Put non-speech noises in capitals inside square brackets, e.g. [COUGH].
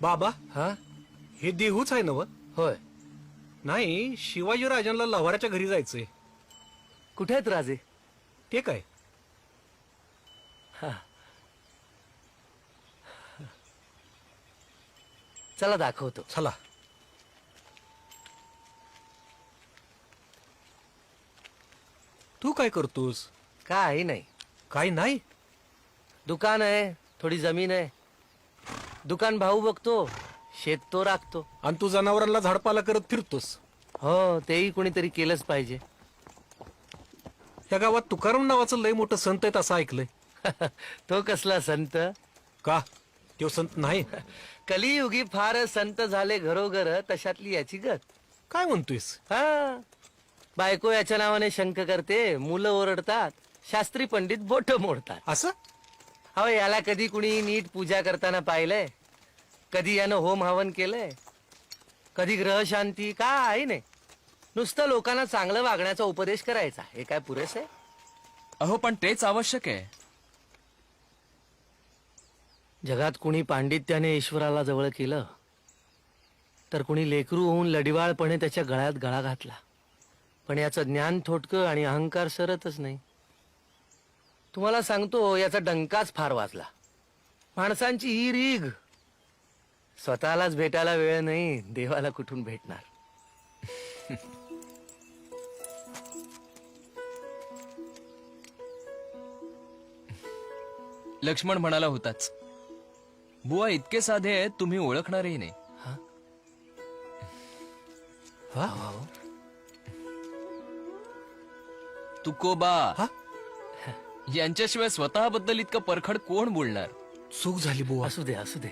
बाबा हा? हे देहूच आहे ना व? होय. नाही शिवाजी राजांना लव्हाराच्या घरी जायचंय. कुठे आहेत राजे? ते काय? चला दाखवतो. चला. तू काय करतोस? काही नाही. काय नाही? दुकान आहे थोडी जमीन आहे. दुकान भाऊ बघतो शेत तो राखतो. आणि तू जनावरांना झाडपाला करत फिरतोस. हो तेही कोणीतरी केलंच पाहिजे. या गावात तुकाराम नावाचं लय मोठं संत आहेत असं ऐकलंय. [LAUGHS] तो कसला संत? का? तो संत नाही? [LAUGHS] कलियुगी फार संत झाले घरोघर तशातली याची गत. काय म्हणतोयस? हा. बायको याच्या नावाने शंक करते मुलं ओरडतात शास्त्री पंडित बोट मोडतात. असं? अहो याला कधी कुणी नीट पूजा करताना पाहिलंय? कधी यानं होम हवन केलंय? कधी ग्रह शांती? काय नाही. नुसतं लोकांना चांगलं वागण्याचा उपदेश करायचा. हे काय पुरेस? आहे अहो पण तेच आवश्यक आहे. जगात कुणी पांडित्याने ईश्वराला जवळ केलं तर कुणी लेकरू होऊन लडिवाळपणे त्याच्या गळ्यात गळा घातला. पण याचं ज्ञान थोटकं आणि अहंकार सरतच नाही. तुम्हाला सांगतो याचा डंकाच फार वाजला. माणसांची ही रीग स्वतःलाच भेटायला वेळ नाही देवाला कुठून भेटणार? लक्ष्मण म्हणाला होताच बुवा इतके साधे आहेत तुम्ही ओळखणारही नाही. वा वा वा. तुकोबा हा? यांच्याशिवाय स्वतःबद्दल इतकं परखड कोण बोलणार? चूक झाली बुवा. असू दे असू दे.